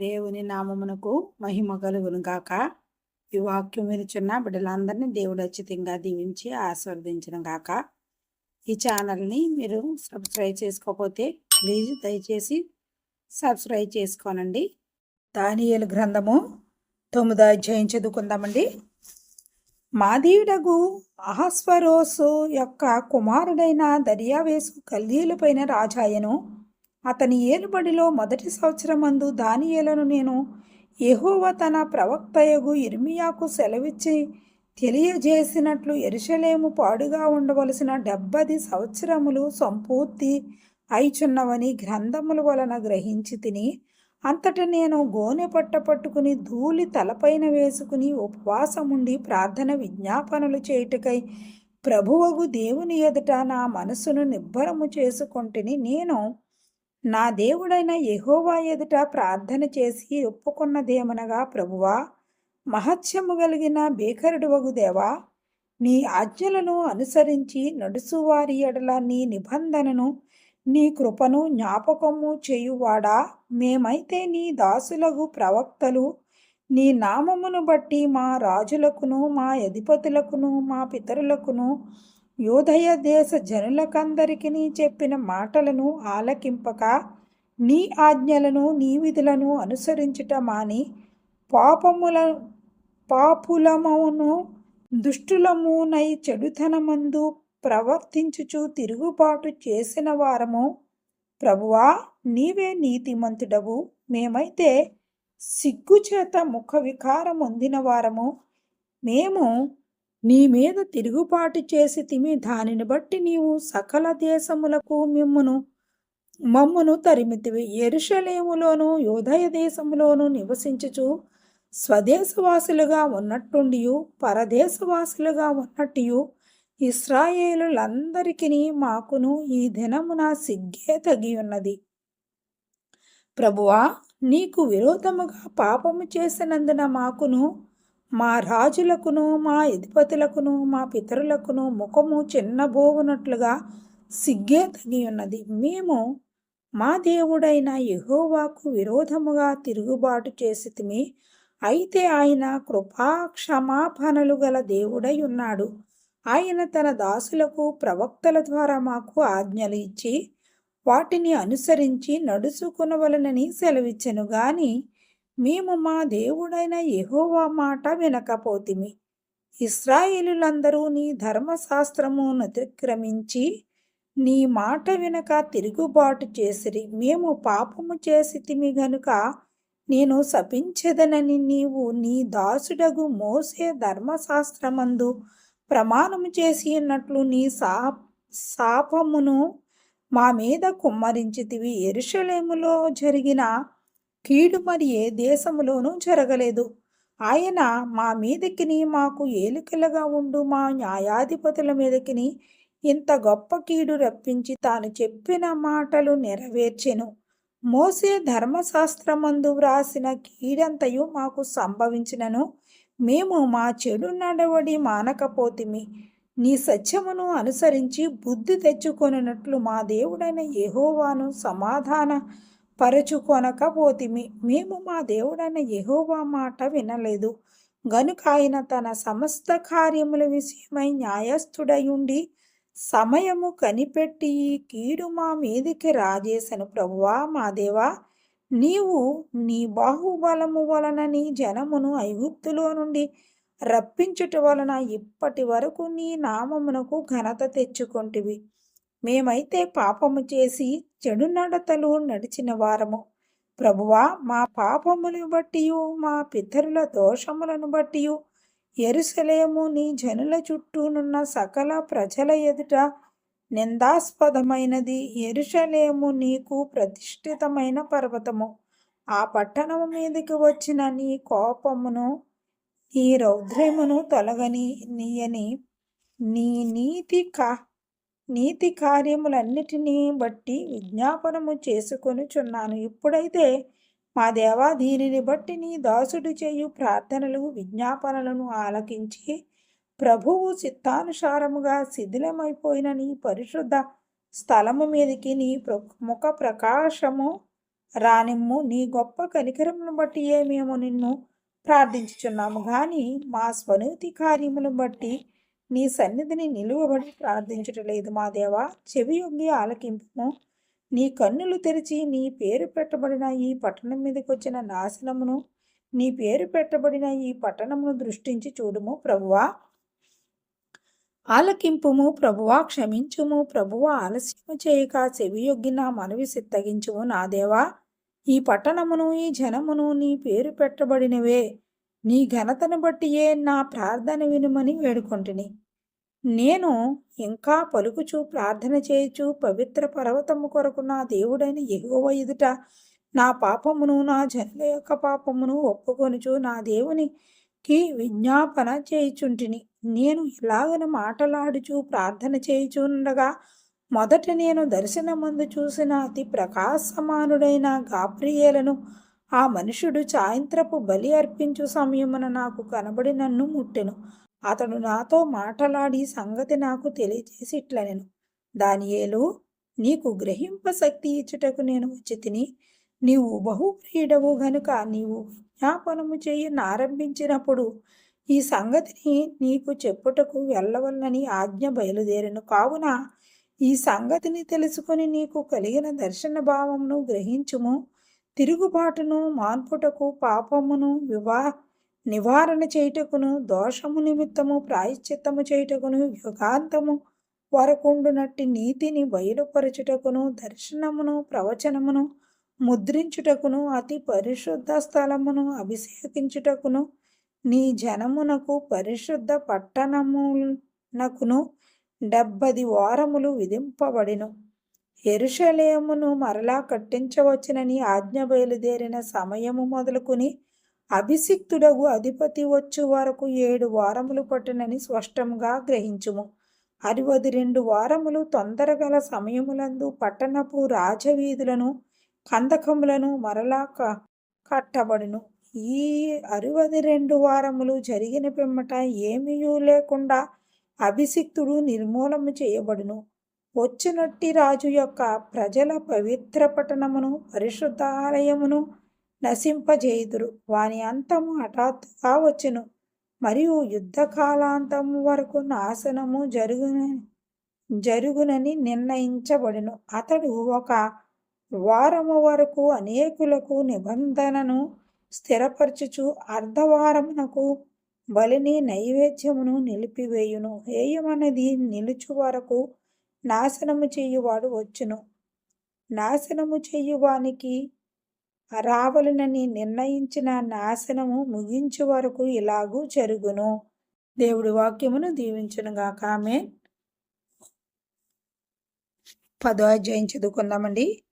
దేవుని నామమునకు మహిమ కలుగును గాక. ఈ వాక్యం వినుచున్న బిడ్డలందరినీ దేవుడు అచ్చితంగా దీవించి ఆస్వాదించిన గాక. ఈ ఛానల్ని మీరు సబ్స్క్రైబ్ చేసుకోకపోతే ప్లీజ్ దయచేసి సబ్స్క్రైబ్ చేసుకోనండి. దానియలు గ్రంథము తొమ్మిదో అధ్యాయం చదువుకుందామండి. మాదీవుడగు అహస్వరోసు యొక్క కుమారుడైన దర్యావేసు కల్దీలపైన రాజాయను అతని ఏలుబడిలో మొదటి సంవత్సరమందు దానియేలను నేను యహోవ తన ప్రవక్తయగు ఇర్మియాకు సెలవిచ్చి తెలియజేసినట్లు ఎరుషలేము పాడుగా ఉండవలసిన డెబ్బది సంవత్సరములు సంపూర్తి అయిచున్నవని గ్రంథముల వలన గ్రహించి తిని అంతట నేను గోనె పట్ట పట్టుకుని ధూళి తలపైన వేసుకుని ఉపవాసముండి ప్రార్థన విజ్ఞాపనలు చేయుటకై ప్రభువగు దేవుని ఎదుట నా మనసును నిబ్బరము చేసుకొంటిని నేను నా దేవుడైన యహోవా ఎదుట ప్రార్థన చేసి ఒప్పుకున్నదేమనగా ప్రభువా మహత్యము కలిగిన బేకరుడు వగు దేవా నీ ఆజ్ఞలను అనుసరించి నడుసువారి ఎడల నీ నిబంధనను నీ కృపను జ్ఞాపకము చేయువాడా? మేమైతే నీ దాసులగు ప్రవక్తలు. నీ నామమును బట్టి మా రాజులకును మా అధిపతులకును మా పితరులకును యోధయ దేశ జనులకందరికీ చెప్పిన మాటలను ఆలకింపక నీ ఆజ్ఞలను నీ విధులను అనుసరించుట మాని పాపముల పాపులమును దుష్టులమునై చెడుతనమందు ప్రవర్తించుచు తిరుగుబాటు చేసిన వారము. ప్రభువా నీవే నీతిమంతుడవు. మేమైతే సిగ్గుచేత ముఖ వికారం పొందిన వారము. మేము నీ మీద తిరుగుబాటు చేసి తిమి దానిని బట్టి నీవు సకల దేశములకు మిమ్మును మమ్మును తరిమితివి. ఎరుషలేములోను యోధయ దేశములోను నివసించుచు స్వదేశవాసులుగా ఉన్నట్టుండియు పరదేశవాసులుగా ఉన్నట్టు ఇస్రాయేలులందరికీ మాకును ఈ దినమున సిగ్గే తగి ఉన్నది ప్రభువా నీకు విరోధముగా పాపము చేసినందున మాకును మా రాజులకును మా అధిపతులకును మా పితరులకును ముఖము చిన్నబోవునట్లుగా సిగ్గే తగి ఉన్నది మేము మా దేవుడైన యహోవాకు విరోధముగా తిరుగుబాటు చేసితిమి. అయితే ఆయన కృపా క్షమాపణలు గల దేవుడై ఉన్నాడు. ఆయన తన దాసులకు ప్రవక్తల ద్వారా మాకు ఆజ్ఞలు ఇచ్చి వాటిని అనుసరించి నడుచుకునవలనని సెలవిచ్చెను. గాని మేము మా దేవుడైన ఎహోవా మాట వినకపోతిమి. ఇస్రాయేలులందరూ నీ ధర్మశాస్త్రమును అతిక్రమించి నీ మాట వినక తిరుగుబాటు చేసిరి. మేము పాపము చేసితిమి గనుక నేను శపించదనని నీవు నీ దాసుడగు మోసే ధర్మశాస్త్రమందు ప్రమాణము చేసి ఉన్నట్లు నీ సా శాపమును మా మీద కుమ్మరించితివి. ఎరుషలేములో జరిగిన కీడు మరి ఏ దేశములోనూ జరగలేదు. ఆయన మా మీదకిని మాకు ఏలికలుగా ఉండు. మా న్యాయాధిపతుల మీదకిని ఇంత గొప్ప కీడు రప్పించి తాను చెప్పిన మాటలు నెరవేర్చెను. మోసే ధర్మశాస్త్రమందు వ్రాసిన కీడంతయు మాకు సంభవించినను. మేము మా చెడు నడవడి మానకపోతిమి. నీ సత్యమును అనుసరించి బుద్ధి తెచ్చుకొనున్నట్లు మా దేవుడైన యహోవాను సమాధాన పరచుకొనకపోతిమి మేము మా దేవుడైన యహోవా మాట వినలేదు. గనుక ఆయన తన సమస్త కార్యముల విషయమై న్యాయస్థుడయుండి సమయము కనిపెట్టి ఈ కీడు మా మీదికి రాజేశను ప్రభువా మా దేవా నీవు నీ బాహుబలము వలన నీ జనమును ఐగుప్తులో నుండి రప్పించుట వలన ఇప్పటి వరకు నీ నామమునకు ఘనత తెచ్చుకొంటివి. మేమైతే పాపము చేసి చెడు నడతలు నడిచిన వారము. ప్రభువా మా పాపములను బట్టి మా పితరుల దోషములను బట్టి ఎరుసలేము నీ జనుల చుట్టూనున్న సకల ప్రజల ఎదుట నిందాస్పదమైనది. ఎరుషలేము నీకు ప్రతిష్ఠితమైన పర్వతము. ఆ పట్టణము మీదకి వచ్చిన నీ కోపమును నీ రౌద్రమును తొలగని నీయని నీ నీతి కా నీతి కార్యములన్నిటినీ బట్టి విజ్ఞాపనము చేసుకొనుచున్నాను. ఇప్పుడైతే మా దేవా దీనిని బట్టి నీ దాసుడు చేయు ప్రార్థనలు విజ్ఞాపనలను ఆలకించి ప్రభువు చిత్తానుసారముగా శిథిలమైపోయిన నీ పరిశుద్ధ స్థలము మీదకి నీ ప్ర- ముఖ ప్రకాశము రానిమ్ము. నీ గొప్ప కనికరమును బట్టియే మేము నిన్ను ప్రార్థించుచున్నాము. కానీ మా స్వనీతి కార్యములను బట్టి నీ సన్నిధిని నిలువబడి ప్రార్థించటలేదు మా దేవా. చెవి యొగ్గి ఆలకింపుము. నీ కన్నులు తెరిచి నీ పేరు పెట్టబడిన ఈ పట్టణం మీదకి వచ్చిన నాశనమును నీ పేరు పెట్టబడిన ఈ పట్టణమును దృష్టించి చూడుము ప్రభువా. ఆలకింపుము ప్రభువా క్షమించుము ప్రభువా ఆలస్యము చేయక చెవియొగ్గి నా మనవి సిత్తగించుము నా దేవా. ఈ పట్టణమును ఈ జనమును నీ పేరు పెట్టబడినవే. నీ ఘనతను బట్టియే నా ప్రార్థన వినుమని వేడుకొంటిని. నేను ఇంకా పలుకుచు ప్రార్థన చేయుచు పవిత్ర పర్వతము కొరకు నా దేవుడైన ఎగువ ఎదుట నా పాపమును నా జనుల యొక్క పాపమును ఒప్పుకొనుచు నా దేవునికి విజ్ఞాపన చేయుచుంటిని. నేను ఇలాగన మాటలాడుచు ప్రార్థన చేయుచుండగా మొదట నేను దర్శనమందు చూసిన అతి ప్రకాశమానుడైన గాబ్రియేలను ఆ మనుషుడు సాయంత్రపు బలి అర్పించు సమయమున నాకు కనబడి నన్ను ముట్టెను. అతడు నాతో మాటలాడి సంగతి నాకు తెలియజేసి ఇట్లనెను దానియేలు నీకు గ్రహింప శక్తి ఇచ్చుటకు నేను వచ్చి తిని నీవు బహుప్రియుడవు గనుక నీవు విజ్ఞాపనము ఆరంభించినప్పుడు ఈ సంగతిని నీకు చెప్పుటకు వెళ్ళవలనని ఆజ్ఞ బయలుదేరను. కావున ఈ సంగతిని తెలుసుకొని నీకు కలిగిన దర్శన భావమును గ్రహించుము. తిరుగుబాటును మాన్పుటకు పాపమును వివాహ నివారణ చేయుటకును దోషము నిమిత్తము ప్రాయశ్చిత్తము చేయుటకును యుగాంతము వరకుండునట్టి నీతిని బయలుపరచుటకును దర్శనమును ప్రవచనమును ముద్రించుటకును అతి పరిశుద్ధ స్థలమును అభిషేకించుటకును నీ జనమునకు పరిశుద్ధ పట్టణమునకును డెబ్బది వారములు విధింపబడిను. ఎరుషలేమును మరలా కట్టించవచ్చునని ఆజ్ఞ బయలుదేరిన సమయము మొదలుకుని అభిషిక్తుడగు అధిపతి వచ్చు వరకు ఏడు వారములు పట్టునని స్పష్టంగా గ్రహించుము. అరవది రెండు వారములు తొందరగల సమయములందు పట్టణపు రాజవీధులను కందకములను మరలా కట్టబడును. ఈ అరవది రెండు వారములు జరిగిన పిమ్మట ఏమీయూ లేకుండా అభిషిక్తుడు నిర్మూలము చేయబడును. వచ్చినట్టి రాజు యొక్క ప్రజల పవిత్ర పట్టణమును పరిశుద్ధాలయమును నశింపజేయుదురు. వాని అంతము హఠాత్తుగా వచ్చును. మరియు యుద్ధకాలాంతము వరకు నాశనము జరుగున జరుగునని నిర్ణయించబడును. అతడు ఒక వారము వరకు అనేకులకు నిబంధనను స్థిరపరచుచు అర్ధవారమునకు బలిని నైవేద్యమును నిలిపివేయును. హేయమన్నది నిలుచు వరకు నాశనము చేయువాడు వచ్చును. నాశనము చేయువానికి రావలనని నిర్ణయించిన నాశనము ముగించు వరకు ఇలాగూ జరుగును. దేవుడి వాక్యమును దీవించునుగాక. ఆమె పదో అధ్యాయం చదువుకుందామండి.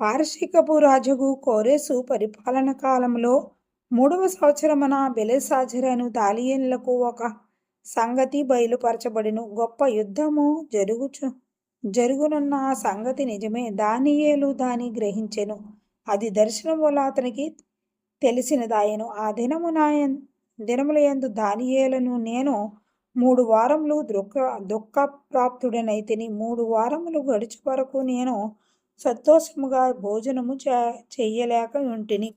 పారశీకపు రాజుగు కోరేసు పరిపాలన కాలంలో మూడవ సంవత్సరమున బెలెసాజరను దాలియన్లకు ఒక సంగతి బయలుపరచబడిను. గొప్ప యుద్ధము జరుగుచు జరుగునున్న సంగతి నిజమే. దానియేలు దాని గ్రహించెను. అది దర్శనం వల్ల అతనికి తెలిసినదాయను ఆ దినము నాయ దినముల ఎందు దానియేలను నేను మూడు వారములు దుఃఖ దుఃఖ ప్రాప్తుడనైతిని మూడు వారములు గడిచి వరకు నేను సంతోషముగా భోజనము చెయ్యలేక ఉంటిని.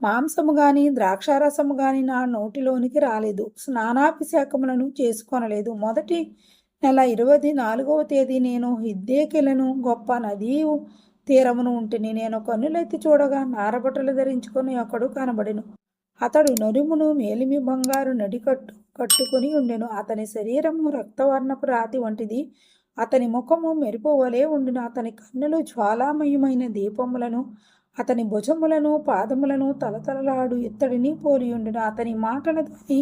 మాంసము గాని ద్రాక్షారసము గాని నా నోటిలోనికి రాలేదు. స్నానాభిషేకములను చేసుకొనలేదు. మొదటి నెల ఇరవై నాలుగవ తేదీ నేను హిద్దేకెలను గొప్ప నదీ తీరమును ఉంటిని నేను కన్నులెత్తి చూడగా నారబట్టలు ధరించుకొని ఒకడు కనబడిను. అతడు నరుమును మేలిమి బంగారు నడికట్టు కట్టుకుని ఉండెను. అతని శరీరము రక్తవర్ణపు రాతి వంటిది. అతని ముఖము మెరుపు వలె ఉండిన. అతని కన్నులు జ్వాలామయమైన దీపములను అతని భుజములను పాదములను తలతలలాడు ఇత్తడిని పోలి ఉండిన. అతని మాటల ధ్వని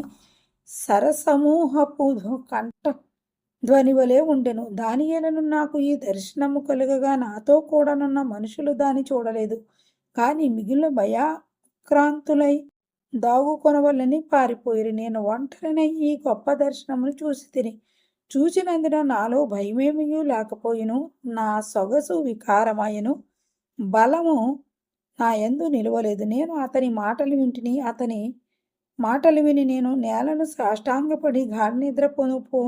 సరసమూహపు కంఠ ధ్వని వలె ఉండెను. దానియేలను నాకు ఈ దర్శనము కలుగగా నాతో కూడానున్న మనుషులు దాన్ని చూడలేదు. కానీ మిగిలిన భయాక్రాంతులై దాగు కొనవల్లని పారిపోయిరి. నేను ఒంటరినై ఈ గొప్ప దర్శనమును చూసి తిని చూచినందున నాలో భయమేమీ లేకపోయిను. నా సొగసు వికారమాయను. బలము నా ఎందు నిలవలేదు. నేను అతని మాటలు వింటిని. అతని మాటలు విని నేను నేలను సాష్టాంగపడి గాఢ నిద్ర పొనుపు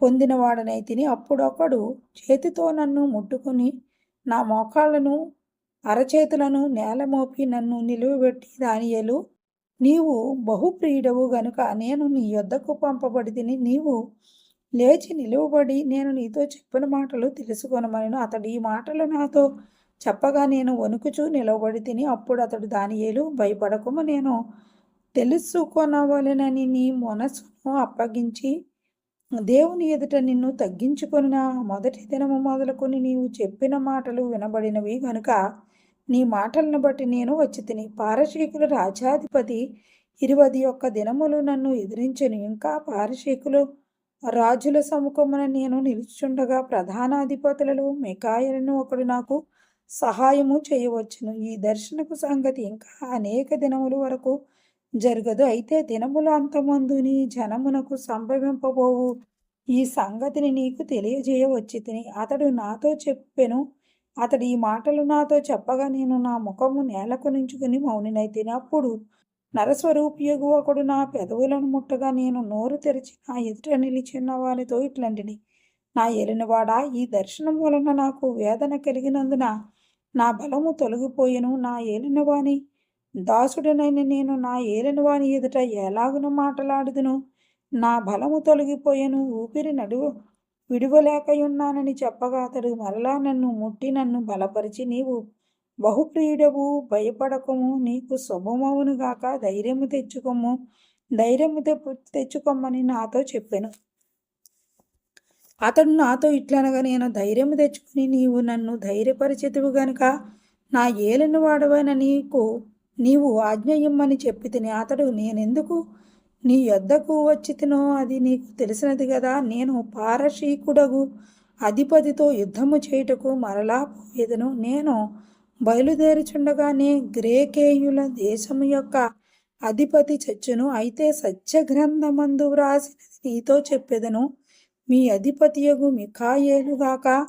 పొందినవాడనై తిని అప్పుడొకడు చేతితో నన్ను ముట్టుకుని నా మోకాళ్ళను అరచేతులను నేల మోపి నన్ను నిలువబెట్టి దానియేలు నీవు బహుప్రియుడవు గనుక నేను నీ యొద్దకు పంపబడితిని నీవు లేచి నిలువబడి నేను నీతో చెప్పిన మాటలు తెలుసుకొనమనెను. అతడు ఈ మాటలు నాతో చెప్పగా నేను వణుకుచూ నిలవబడి తిని అప్పుడు అతడు దానియేలు భయపడకుము నేను తెలుసుకొనవలెనని నీ మనసును అప్పగించి దేవుని ఎదుట నిన్ను తగ్గించుకొనిన మొదటి దినము మొదలుకొని నీవు చెప్పిన మాటలు వినబడినవి గనుక నీ మాటలను బట్టి నేను వచ్చి తిని పారశీకుల రాజాధిపతి ఇరువది ఒక్క దినములు నన్ను ఎదిరించను. ఇంకా పారశీకులు రాజుల సముఖమున నేను నిలుచుండగా ప్రధానాధిపతులలో మికాయలను ఒకడు నాకు సహాయము చేయవచ్చును. ఈ దర్శనపు సంగతి ఇంకా అనేక దినముల వరకు జరగదు. అయితే దినముల అంతమందు నీ జనమునకు సంభవింపబోవు. ఈ సంగతిని నీకు తెలియజేయవచ్చి తిని అతడు నాతో చెప్పెను. అతడు ఈ మాటలు నాతో చెప్పగా నేను నా ముఖము నేలకు నుంచుకుని మౌనినై అప్పుడు నరస్వరూపియగు ఒకడు నా పెదవులను ముట్టగా నేను నోరు తెరిచి నా ఎదుట నిలిచిన వారితో ఇట్లాంటిని. నా ఎలినవాడా ఈ దర్శనం వలన నాకు వేదన కలిగినందున నా బలము తొలగిపోయెను. నా ఏలినవాని దాసుడనైన నేను నా ఏలినవాని ఎదుట ఎలాగును మాటలాడుదును? నా బలము తొలగిపోయాను ఊపిరి నడువు విడువలేకయున్నానని చెప్పగా అతడు మరలా నన్ను ముట్టి నన్ను బలపరిచి నీవు బహుప్రియుడవు భయపడకము నీకు శుభమవును గాక ధైర్యము తెచ్చుకోము ధైర్యము తెచ్చుకోమని నాతో చెప్పాను. అతడు నాతో ఇట్లనగా నేను ధైర్యము తెచ్చుకుని నీవు నన్ను ధైర్యపరిచెతువు గనుక నా ఏలిన వాడవైన నీకు నీవు ఆజ్ఞ ఇమ్మని చెప్పి తిని అతడు నేనెందుకు? నీ యొద్దకు వచ్చి తినో? అది నీకు తెలిసినది కదా. నేను పారశీకుడగు. అధిపతితో యుద్ధము చేయుటకు మరలా పోయేదను. నేను బయలుదేరుచుండగానే గ్రేకేయుల దేశము యొక్క అధిపతి చచ్చును. అయితే సత్యగ్రంథమందు వ్రాసినది నీతో చెప్పెదను. మీ అధిపతియగు మిఖాయేలుగాక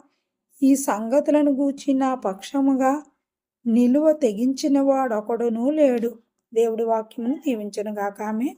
ఈ సంగతులను గూర్చి నా పక్షముగా నిలువ తెగించిన వాడొకడునూ లేడు. దేవుడి వాక్యమును దీవించను గాక ఆమె